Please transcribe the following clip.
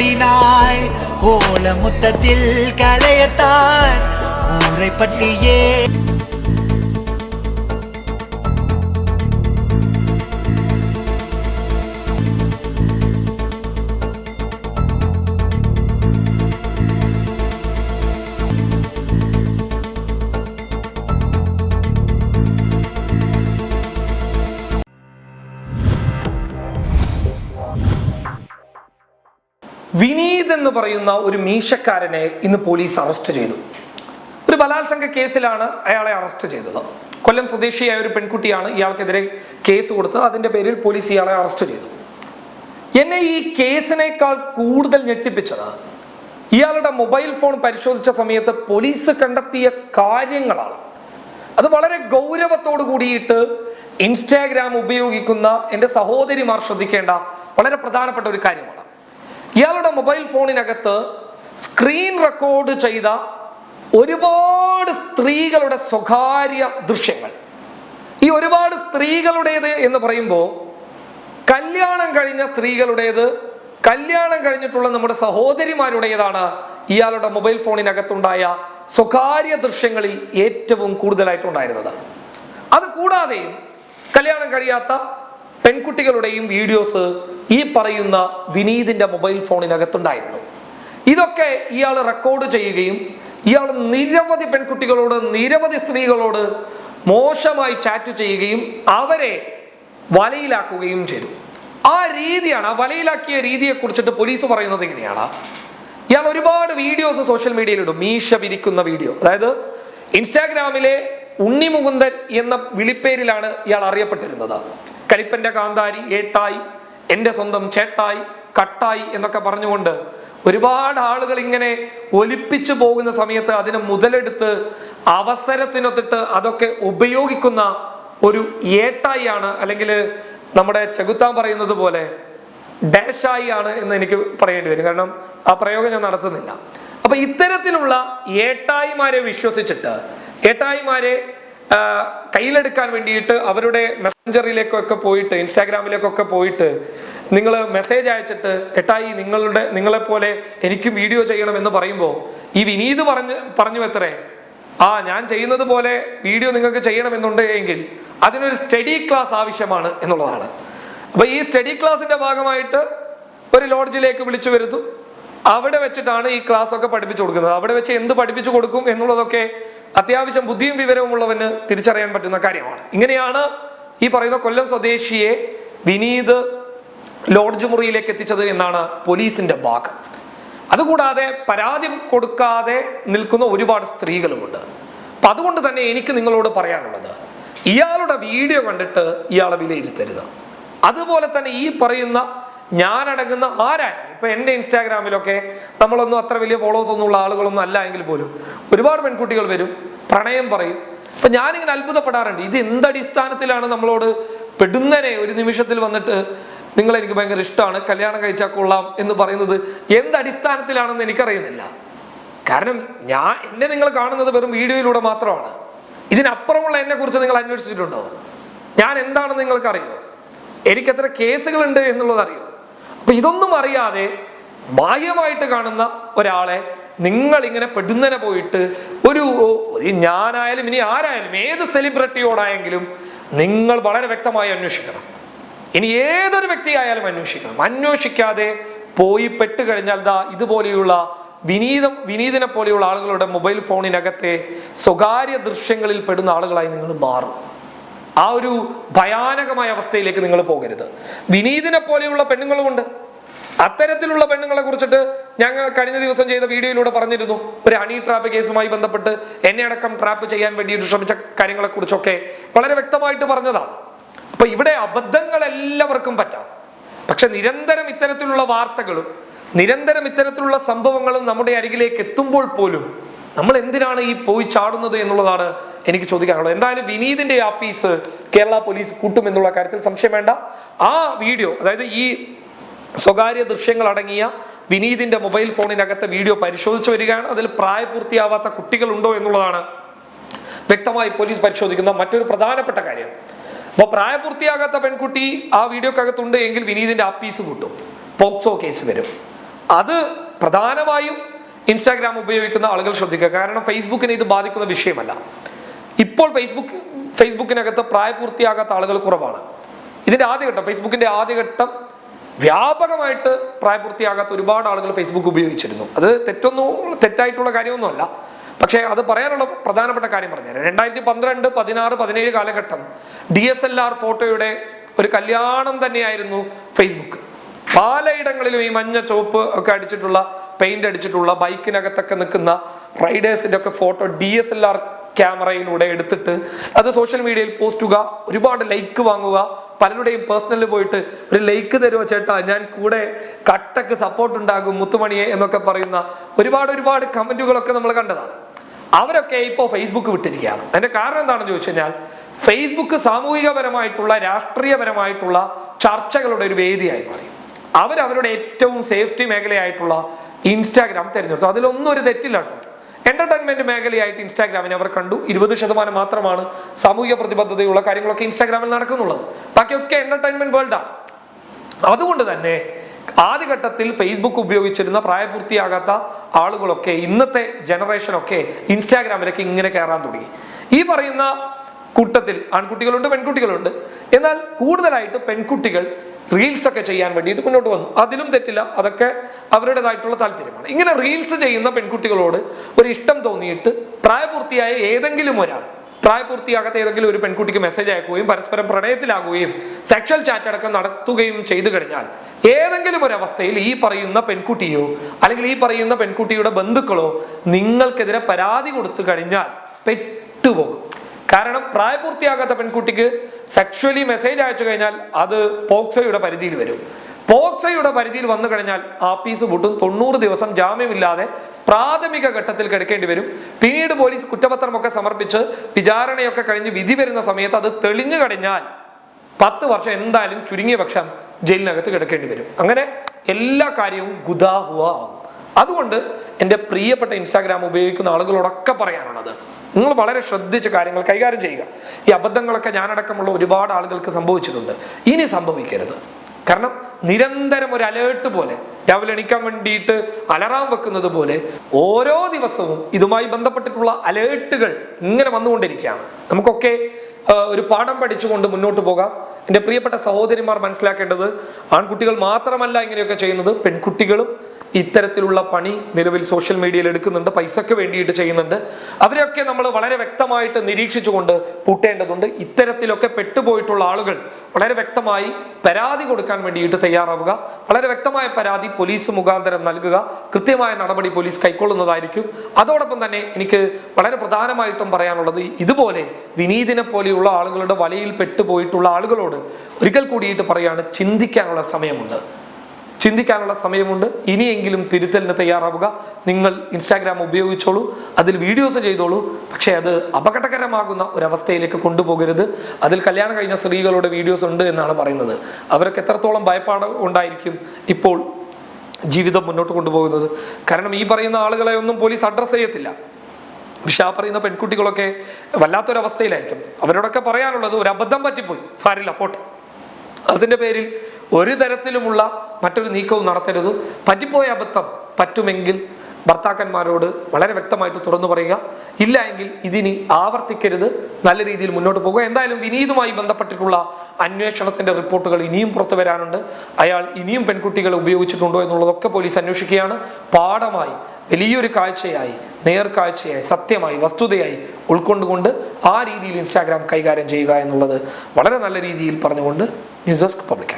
ஓடினாய் கோல முத்தத்தில் களையத்தான். கூரைப்பட்டியே. എന്ന് പറയുന്ന ഒരു മീശക്കാരനെ ഇന്ന് പോലീസ് അറസ്റ്റ് ചെയ്തു. ഒരു ബലാത്സംഗ കേസിലാണ് അയാളെ അറസ്റ്റ് ചെയ്തത്. കൊല്ലം സ്വദേശിയായ ഒരു പെൺകുട്ടിയാണ് ഇയാൾക്കെതിരെ കേസ് കൊടുത്തത്. അതിന്റെ പേരിൽ പോലീസ് ഇയാളെ അറസ്റ്റ് ചെയ്തു. എന്നെ ഈ കേസിനേക്കാൾ കൂടുതൽ ഞെട്ടിപ്പിച്ചത് ഇയാളുടെ മൊബൈൽ ഫോൺ പരിശോധിച്ച സമയത്ത് പോലീസ് കണ്ടെത്തിയ കാര്യങ്ങളാണ്. അത് വളരെ ഗൗരവത്തോടു കൂടിയിട്ട് ഇൻസ്റ്റാഗ്രാം ഉപയോഗിക്കുന്ന എന്റെ സഹോദരിമാർ ശ്രദ്ധിക്കേണ്ട വളരെ പ്രധാനപ്പെട്ട ഒരു കാര്യമാണ്. ഇയാളുടെ മൊബൈൽ ഫോണിനകത്ത് സ്ക്രീൻ റെക്കോർഡ് ചെയ്ത ഒരുപാട് സ്ത്രീകളുടെ സ്വകാര്യ ദൃശ്യങ്ങൾ. ഈ ഒരുപാട് സ്ത്രീകളുടേത് എന്ന് പറയുമ്പോൾ കല്യാണം കഴിഞ്ഞ സ്ത്രീകളുടേത് കല്യാണം കഴിഞ്ഞിട്ടുള്ള നമ്മുടെ സഹോദരിമാരുടേതാണ് ഇയാളുടെ മൊബൈൽ ഫോണിനകത്തുണ്ടായ സ്വകാര്യ ദൃശ്യങ്ങളിൽ ഏറ്റവും കൂടുതലായിട്ടുണ്ടായിരുന്നത്. അത് കൂടാതെയും കല്യാണം കഴിയാത്ത പെൺകുട്ടികളുടെയും വീഡിയോസ് ഈ പറയുന്ന വിനീതിന്റെ മൊബൈൽ ഫോണിനകത്തുണ്ടായിരുന്നു ഇതൊക്കെ ഇയാൾ റെക്കോർഡ് ചെയ്യുകയും ഇയാൾ നിരവധി പെൺകുട്ടികളോട് നിരവധി സ്ത്രീകളോട് മോശമായി ചാറ്റ് ചെയ്യുകയും അവരെ വലയിലാക്കുകയും ചെയ്തു. ആ രീതിയാണ് ആ വലയിലാക്കിയ രീതിയെ കുറിച്ചിട്ട് പോലീസ് പറയുന്നത് എങ്ങനെയാണ് ഇയാൾ ഒരുപാട് വീഡിയോസ് സോഷ്യൽ മീഡിയയിൽ ഇടും. മീശ വിരിക്കുന്ന വീഡിയോ അതായത് ഇൻസ്റ്റാഗ്രാമിലെ ഉണ്ണിമുകുന്ദൻ എന്ന വിളിപ്പേരിലാണ് ഇയാൾ അറിയപ്പെട്ടിരുന്നത്. കലിപ്പന്റെ കാന്താരി ഏട്ടായി എന്റെ സ്വന്തം ചേട്ടായി കട്ടായി എന്നൊക്കെ പറഞ്ഞുകൊണ്ട് ഒരുപാട് ആളുകൾ ഇങ്ങനെ ഒലിപ്പിച്ചു പോകുന്ന സമയത്ത് അതിനെ മുതലെടുത്ത് അവസരത്തിനൊത്തിട്ട് അതൊക്കെ ഉപയോഗിക്കുന്ന ഒരു ഏട്ടായി ആണ് അല്ലെങ്കിൽ നമ്മുടെ ചെകുത്താൻ പറയുന്നത് പോലെ ഡാഷായി ആണ് എന്ന് എനിക്ക് പറയേണ്ടി വരും. കാരണം ആ പ്രയോഗം ഞാൻ നടത്തുന്നില്ല. അപ്പൊ ഇത്തരത്തിലുള്ള ഏട്ടായിമാരെ വിശ്വസിച്ചിട്ട് ഏട്ടായിമാരെ കയ്യിലെടുക്കാൻ വേണ്ടിയിട്ട് അവരുടെ മെസ്സഞ്ചറിലേക്കൊക്കെ പോയിട്ട് ഇൻസ്റ്റാഗ്രാമിലേക്കൊക്കെ പോയിട്ട് നിങ്ങൾ മെസ്സേജ് അയച്ചിട്ട് എട്ടായി നിങ്ങളുടെ നിങ്ങളെപ്പോലെ എനിക്കും വീഡിയോ ചെയ്യണം എന്ന് പറയുമ്പോൾ ഈ വിനീത് പറഞ്ഞ് പറഞ്ഞു എത്രേ? ആ ഞാൻ ചെയ്യുന്നത് പോലെ വീഡിയോ നിങ്ങൾക്ക് ചെയ്യണമെന്നുണ്ട് എങ്കിൽ അതിനൊരു സ്റ്റഡി ക്ലാസ് ആവശ്യമാണ് എന്നുള്ളതാണ്. അപ്പോൾ ഈ സ്റ്റഡി ക്ലാസിന്റെ ഭാഗമായിട്ട് ഒരു ലോഡ്ജിലേക്ക് വിളിച്ചു വരുത്തും. അവിടെ വെച്ചിട്ടാണ് ഈ ക്ലാസ് ഒക്കെ പഠിപ്പിച്ചു കൊടുക്കുന്നത്. അവിടെ വെച്ച് എന്ത് പഠിപ്പിച്ചു കൊടുക്കും എന്നുള്ളതൊക്കെ അത്യാവശ്യം ബുദ്ധിയും വിവരവും ഉള്ളവന് തിരിച്ചറിയാൻ പറ്റുന്ന കാര്യമാണ്. ഇങ്ങനെയാണ് ഈ പറയുന്ന കൊല്ലം സ്വദേശിയെ വിനീത് ലോഡ്ജ് മുറിയിലേക്ക് എത്തിച്ചത് എന്നാണ് പോലീസിന്റെ ഭാഗം അതുകൂടാതെ പരാതി കൊടുക്കാതെ നിൽക്കുന്ന ഒരുപാട് സ്ത്രീകളുമുണ്ട്. അപ്പൊ അതുകൊണ്ട് തന്നെ എനിക്ക് നിങ്ങളോട് പറയാനുള്ളത് ഇയാളുടെ വീഡിയോ കണ്ടിട്ട് ഇയാളെ വിലയിരുത്തരുത്. അതുപോലെ തന്നെ ഈ പറയുന്ന ഞാനടങ്ങുന്ന ആരായാലും ഇപ്പൊ എന്റെ ഇൻസ്റ്റാഗ്രാമിലൊക്കെ നമ്മളൊന്നും അത്ര വലിയ ഫോളോവേഴ്സ് ഒന്നും ഉള്ള ആളുകളൊന്നും അല്ല എങ്കിൽ പോലും ഒരുപാട് പെൺകുട്ടികൾ വരും പ്രണയം പറയും അപ്പൊ ഞാനിങ്ങനെ അത്ഭുതപ്പെടാറുണ്ട്. ഇത് എന്ത് അടിസ്ഥാനത്തിലാണ് നമ്മളോട് പെടുന്നനെ ഒരു നിമിഷത്തിൽ വന്നിട്ട് നിങ്ങൾ എനിക്ക് ഭയങ്കര ഇഷ്ടമാണ് കല്യാണം കഴിച്ചാൽ കൊള്ളാം എന്ന് പറയുന്നത് എന്ത് എന്തടിസ്ഥാനത്തിലാണെന്ന് എനിക്കറിയുന്നില്ല. കാരണം ഞാൻ എന്നെ നിങ്ങൾ കാണുന്നത് വെറും വീഡിയോയിലൂടെ മാത്രമാണ്. ഇതിനപ്പുറമുള്ള എന്നെ കുറിച്ച് നിങ്ങൾ അന്വേഷിച്ചിട്ടുണ്ടോ? ഞാൻ എന്താണെന്ന് നിങ്ങൾക്ക് അറിയോ എനിക്ക് എത്ര കേസുകളുണ്ട് എന്നുള്ളത് അറിയോ അപ്പൊ ഇതൊന്നും അറിയാതെ ബാഹ്യമായിട്ട് കാണുന്ന ഒരാളെ നിങ്ങൾ ഇങ്ങനെ പെടുന്നനെ പോയിട്ട് ഒരു ഞാനായാലും ഇനി ആരായാലും ഏത് സെലിബ്രിറ്റിയോടായെങ്കിലും നിങ്ങൾ വളരെ വ്യക്തമായി അന്വേഷിക്കണം. ഇനി ഏതൊരു വ്യക്തിയായാലും അന്വേഷിക്കണം. അന്വേഷിക്കാതെ പോയി പെട്ട് കഴിഞ്ഞാൽ ദാ ഇതുപോലെയുള്ള വിനീതം വിനീതനെ പോലെയുള്ള ആളുകളുടെ മൊബൈൽ ഫോണിനകത്തെ സ്വകാര്യ ദൃശ്യങ്ങളിൽ പെടുന്ന ആളുകളായി നിങ്ങൾ മാറും. ആ ഒരു ഭയാനകമായ അവസ്ഥയിലേക്ക് നിങ്ങൾ പോകരുത്. വിനീതിനെ പോലെയുള്ള പെണ്ണുങ്ങളുമുണ്ട്. അത്തരത്തിലുള്ള പെണ്ണുങ്ങളെ കുറിച്ചിട്ട് ഞങ്ങൾ കഴിഞ്ഞ ദിവസം ചെയ്ത വീഡിയോയിലൂടെ പറഞ്ഞിരുന്നു. ഒരു ഹണി ട്രാപ്പ് കേസുമായി ബന്ധപ്പെട്ട് എന്നെ അടക്കം ട്രാപ്പ് ചെയ്യാൻ വേണ്ടിയിട്ട് ശ്രമിച്ച കാര്യങ്ങളെ കുറിച്ചൊക്കെ വളരെ വ്യക്തമായിട്ട് പറഞ്ഞതാണ്. അപ്പൊ ഇവിടെ അബദ്ധങ്ങൾ എല്ലാവർക്കും പറ്റാം. പക്ഷെ നിരന്തരം ഇത്തരത്തിലുള്ള വാർത്തകളും നിരന്തരം ഇത്തരത്തിലുള്ള സംഭവങ്ങളും നമ്മുടെ അരികിലേക്ക് എത്തുമ്പോൾ പോലും നമ്മൾ എന്തിനാണ് ഈ പോയി ചാടുന്നത് എന്നുള്ളതാണ് എനിക്ക് ചോദിക്കാനുള്ളത്. എന്തായാലും വിനീതിന്റെ ആ കേരള പോലീസ് കൂട്ടും എന്നുള്ള കാര്യത്തിൽ സംശയം വേണ്ട. ആ വീഡിയോ അതായത് ഈ സ്വകാര്യ ദൃശ്യങ്ങൾ അടങ്ങിയ വിനീതിന്റെ മൊബൈൽ ഫോണിനകത്തെ വീഡിയോ പരിശോധിച്ചു വരികയാണ്. അതിൽ പ്രായപൂർത്തിയാവാത്ത കുട്ടികളുണ്ടോ എന്നുള്ളതാണ് വ്യക്തമായി പോലീസ് പരിശോധിക്കുന്ന മറ്റൊരു പ്രധാനപ്പെട്ട കാര്യം. അപ്പോൾ പ്രായപൂർത്തിയാകാത്ത പെൺകുട്ടി ആ വീഡിയോക്കകത്തുണ്ട് എങ്കിൽ വിനീതിന്റെ ആ പീസ് കൂട്ടും പോക്സോ കേസ് വരും. അത് പ്രധാനമായും ഇൻസ്റ്റാഗ്രാം ഉപയോഗിക്കുന്ന ആളുകൾ ശ്രദ്ധിക്കുക. കാരണം ഫേസ്ബുക്കിനെ ഇത് ബാധിക്കുന്ന വിഷയമല്ല. ഇപ്പോൾ ഫേസ്ബുക്ക് ഫേസ്ബുക്കിനകത്ത് പ്രായപൂർത്തിയാകാത്ത ആളുകൾ കുറവാണ്. ഇതിന്റെ ആദ്യഘട്ടം ഫേസ്ബുക്കിന്റെ ആദ്യഘട്ടം വ്യാപകമായിട്ട് പ്രായപൂർത്തിയാകാത്ത ഒരുപാട് ആളുകൾ ഫേസ്ബുക്ക് ഉപയോഗിച്ചിരുന്നു. അത് തെറ്റൊന്നും തെറ്റായിട്ടുള്ള കാര്യമൊന്നുമല്ല. പക്ഷേ അത് പറയാനുള്ള പ്രധാനപ്പെട്ട കാര്യം പറഞ്ഞുതരാം. രണ്ടായിരത്തി പന്ത്രണ്ട് പതിനാറ് പതിനേഴ് കാലഘട്ടം ഡി എസ് എൽ ആർ ഫോട്ടോയുടെ ഒരു കല്യാണം തന്നെയായിരുന്നു ഫേസ്ബുക്ക് പലയിടങ്ങളിലും ഈ മഞ്ഞ ചുവപ്പ് ഒക്കെ അടിച്ചിട്ടുള്ള പെയിന്റ് അടിച്ചിട്ടുള്ള ബൈക്കിനകത്തൊക്കെ നിൽക്കുന്ന റൈഡേഴ്സിന്റെ ഒക്കെ photo D S L R ക്യാമറയിലൂടെ എടുത്തിട്ട് അത് സോഷ്യൽ മീഡിയയിൽ പോസ്റ്റ് ഒരുപാട് ലൈക്ക് വാങ്ങുക പലരുടെയും പേഴ്സണലിൽ പോയിട്ട് ഒരു ലൈക്ക് തരുമോ ചേട്ടാ? ഞാൻ കൂടെ കട്ടക്ക് സപ്പോർട്ട് ഉണ്ടാകും മുത്തുമണിയെ എന്നൊക്കെ പറയുന്ന ഒരുപാട് ഒരുപാട് കമന്റുകളൊക്കെ നമ്മൾ കണ്ടതാണ്. അവരൊക്കെ ഇപ്പോൾ ഫേസ്ബുക്ക് വിട്ടിരിക്കുകയാണ്. അതിന്റെ കാരണം എന്താണെന്ന് ചോദിച്ചു കഴിഞ്ഞാൽ ഫേസ്ബുക്ക് സാമൂഹികപരമായിട്ടുള്ള രാഷ്ട്രീയപരമായിട്ടുള്ള ചർച്ചകളുടെ ഒരു വേദിയായി മാറി. അവരവരുടെ ഏറ്റവും സേഫ്റ്റി മേഖലയായിട്ടുള്ള ഇൻസ്റ്റാഗ്രാം തിരഞ്ഞെടുത്തു. അതിലൊന്നും ഒരു തെറ്റില്ല കേട്ടോ. എന്റർടൈൻമെന്റ് മേഖലയായിട്ട് ഇൻസ്റ്റാഗ്രാമിനെ അവർ കണ്ടു. ഇരുപത് ശതമാനം മാത്രമാണ് സാമൂഹിക പ്രതിബദ്ധതയുള്ള കാര്യങ്ങളൊക്കെ ഇൻസ്റ്റാഗ്രാമിൽ നടക്കുന്നുള്ളത്. ബാക്കിയൊക്കെ എന്റർടൈൻമെന്റ് വേൾഡാണ് അതുകൊണ്ട് തന്നെ ആദ്യഘട്ടത്തിൽ ഫേസ്ബുക്ക് ഉപയോഗിച്ചിരുന്ന പ്രായപൂർത്തിയാകാത്ത ആളുകളൊക്കെ ഇന്നത്തെ ജനറേഷനൊക്കെ ഇൻസ്റ്റാഗ്രാമിലേക്ക് ഇങ്ങനെ കയറാൻ തുടങ്ങി. ഈ പറയുന്ന കൂട്ടത്തിൽ ആൺകുട്ടികളുണ്ട് പെൺകുട്ടികളുണ്ട്. എന്നാൽ കൂടുതലായിട്ട് പെൺകുട്ടികൾ റീൽസ് ഒക്കെ ചെയ്യാൻ വേണ്ടിയിട്ട് മുന്നോട്ട് വന്നു. അതിലും തെറ്റില്ല. അതൊക്കെ അവരുടേതായിട്ടുള്ള താല്പര്യമാണ്. ഇങ്ങനെ റീൽസ് ചെയ്യുന്ന പെൺകുട്ടികളോട് ഒരു ഇഷ്ടം തോന്നിയിട്ട് പ്രായപൂർത്തിയായ ഏതെങ്കിലും ഒരാൾ പ്രായപൂർത്തിയാകാത്ത ഏതെങ്കിലും ഒരു പെൺകുട്ടിക്ക് മെസ്സേജ് അയക്കുകയും പരസ്പരം പ്രണയത്തിലാകുകയും സെക്ഷൽ ചാറ്റ് അടക്കം നടത്തുകയും ചെയ്തു കഴിഞ്ഞാൽ ഏതെങ്കിലും ഒരു അവസ്ഥയിൽ ഈ പറയുന്ന പെൺകുട്ടിയോ അല്ലെങ്കിൽ ഈ പറയുന്ന പെൺകുട്ടിയുടെ ബന്ധുക്കളോ നിങ്ങൾക്കെതിരെ പരാതി കൊടുത്തു കഴിഞ്ഞാൽ പെട്ടുപോകും. കാരണം പ്രായപൂർത്തിയാകാത്ത പെൺകുട്ടിക്ക് സെക്ഷലി മെസ്സേജ് അയച്ചു കഴിഞ്ഞാൽ അത് പോക്സോയുടെ പരിധിയിൽ വരും. പോക്സോയുടെ പരിധിയിൽ വന്നു കഴിഞ്ഞാൽ ആപ്പീസ് പൂട്ടും തൊണ്ണൂറ് ദിവസം ജാമ്യമില്ലാതെ പ്രാഥമിക ഘട്ടത്തിൽ കിടക്കേണ്ടി വരും. പിന്നീട് പോലീസ് കുറ്റപത്രമൊക്കെ സമർപ്പിച്ച് വിചാരണയൊക്കെ കഴിഞ്ഞ് വിധി വരുന്ന സമയത്ത് അത് തെളിഞ്ഞു കഴിഞ്ഞാൽ പത്ത് വർഷം എന്തായാലും ചുരുങ്ങിയ പക്ഷം ജയിലിനകത്ത് കിടക്കേണ്ടി വരും. അങ്ങനെ എല്ലാ കാര്യവും ഗുദാഹുവ ആകും അതുകൊണ്ട് എന്റെ പ്രിയപ്പെട്ട ഇൻസ്റ്റാഗ്രാം ഉപയോഗിക്കുന്ന ആളുകളോടൊക്കെ പറയാനുള്ളത് നിങ്ങൾ വളരെ ശ്രദ്ധിച്ച് കാര്യങ്ങൾ കൈകാര്യം ചെയ്യുക. ഈ അബദ്ധങ്ങളൊക്കെ ഞാനടക്കമുള്ള ഒരുപാട് ആളുകൾക്ക് സംഭവിച്ചിട്ടുണ്ട്. ഇനി സംഭവിക്കരുത്. കാരണം നിരന്തരം ഒരു അലേർട്ട് പോലെ രാവിലെ എണീക്കാൻ വേണ്ടിയിട്ട് അലറാം വെക്കുന്നത് പോലെ ഓരോ ദിവസവും ഇതുമായി ബന്ധപ്പെട്ടിട്ടുള്ള അലേർട്ടുകൾ ഇങ്ങനെ വന്നുകൊണ്ടിരിക്കുകയാണ്. നമുക്കൊക്കെ ഒരു പാഠം പഠിച്ചുകൊണ്ട് മുന്നോട്ട് പോകാം. എന്റെ പ്രിയപ്പെട്ട സഹോദരിമാർ മനസ്സിലാക്കേണ്ടത് ആൺകുട്ടികൾ മാത്രമല്ല ഇങ്ങനെയൊക്കെ ചെയ്യുന്നത് പെൺകുട്ടികളും ഇത്തരത്തിലുള്ള പണി നിലവിൽ സോഷ്യൽ മീഡിയയിൽ എടുക്കുന്നുണ്ട് പൈസയ്ക്ക് വേണ്ടിയിട്ട് ചെയ്യുന്നുണ്ട്. അവരെയൊക്കെ നമ്മൾ വളരെ വ്യക്തമായിട്ട് നിരീക്ഷിച്ചുകൊണ്ട് പൂട്ടേണ്ടതുണ്ട്. ഇത്തരത്തിലൊക്കെ പെട്ടുപോയിട്ടുള്ള ആളുകൾ വളരെ വ്യക്തമായി പരാതി കൊടുക്കാൻ വേണ്ടിയിട്ട് തയ്യാറാവുക. വളരെ വ്യക്തമായ പരാതി പോലീസ് മുഖാന്തരം നൽകുക. കൃത്യമായ നടപടി പോലീസ് കൈക്കൊള്ളുന്നതായിരിക്കും. അതോടൊപ്പം തന്നെ എനിക്ക് വളരെ പ്രധാനമായിട്ടും പറയാനുള്ളത് ഇതുപോലെ വിനീതിനെ പോലെയുള്ള ആളുകളുടെ വലയിൽ പെട്ടുപോയിട്ടുള്ള ആളുകളോട് ഒരിക്കൽ കൂടിയിട്ട് പറയാണ് ചിന്തിക്കാനുള്ള സമയമുണ്ട്. ചിന്തിക്കാനുള്ള സമയമുണ്ട്. ഇനിയെങ്കിലും തിരുത്തലിന് തയ്യാറാവുക. നിങ്ങൾ ഇൻസ്റ്റാഗ്രാം ഉപയോഗിച്ചോളൂ. അതിൽ വീഡിയോസ് ചെയ്തോളൂ. പക്ഷേ അത് അപകടകരമാകുന്ന ഒരവസ്ഥയിലേക്ക് കൊണ്ടുപോകരുത്. അതിൽ കല്യാണം കഴിഞ്ഞ സ്ത്രീകളുടെ വീഡിയോസ് ഉണ്ട് എന്നാണ് പറയുന്നത്. അവർക്ക് എത്രത്തോളം ഭയപ്പാട് ഉണ്ടായിരിക്കും ഇപ്പോൾ ജീവിതം മുന്നോട്ട് കൊണ്ടുപോകുന്നത്. കാരണം ഈ പറയുന്ന ആളുകളെ ഒന്നും പോലീസ് അഡ്രസ്സ് ചെയ്യത്തില്ല. പക്ഷെ ആ പറയുന്ന പെൺകുട്ടികളൊക്കെ വല്ലാത്തൊരവസ്ഥയിലായിരിക്കും. അവരോടൊക്കെ പറയാനുള്ളത് ഒരു അബദ്ധം പറ്റിപ്പോയി. സാരില്ല പോട്ടെ. അതിന്റെ പേരിൽ ഒരു തരത്തിലുമുള്ള മറ്റൊരു നീക്കവും നടത്തരുത്. പറ്റിപ്പോയ അബദ്ധം പറ്റുമെങ്കിൽ ഭർത്താക്കന്മാരോട് വളരെ വ്യക്തമായിട്ട് തുറന്നു പറയുക. ഇല്ല എങ്കിൽ ഇതിനി ആവർത്തിക്കരുത്. നല്ല രീതിയിൽ മുന്നോട്ട് പോകുക. എന്തായാലും വിനീതുമായി ബന്ധപ്പെട്ടിട്ടുള്ള അന്വേഷണത്തിന്റെ റിപ്പോർട്ടുകൾ ഇനിയും പുറത്തു വരാനുണ്ട്. അയാൾ ഇനിയും പെൺകുട്ടികളെ ഉപയോഗിച്ചിട്ടുണ്ടോ എന്നുള്ളതൊക്കെ പോലീസ് അന്വേഷിക്കുകയാണ്. പാഠമായി വലിയൊരു കാഴ്ചയായി നേർക്കാഴ്ചയായി സത്യമായി വസ്തുതയായി ഉൾക്കൊണ്ടുകൊണ്ട് ആ രീതിയിൽ ഇൻസ്റ്റാഗ്രാം കൈകാര്യം ചെയ്യുക എന്നുള്ളത് വളരെ നല്ല രീതിയിൽ പറഞ്ഞുകൊണ്ട് ന്യൂസ് ഡെസ്ക് പബ്ലിക്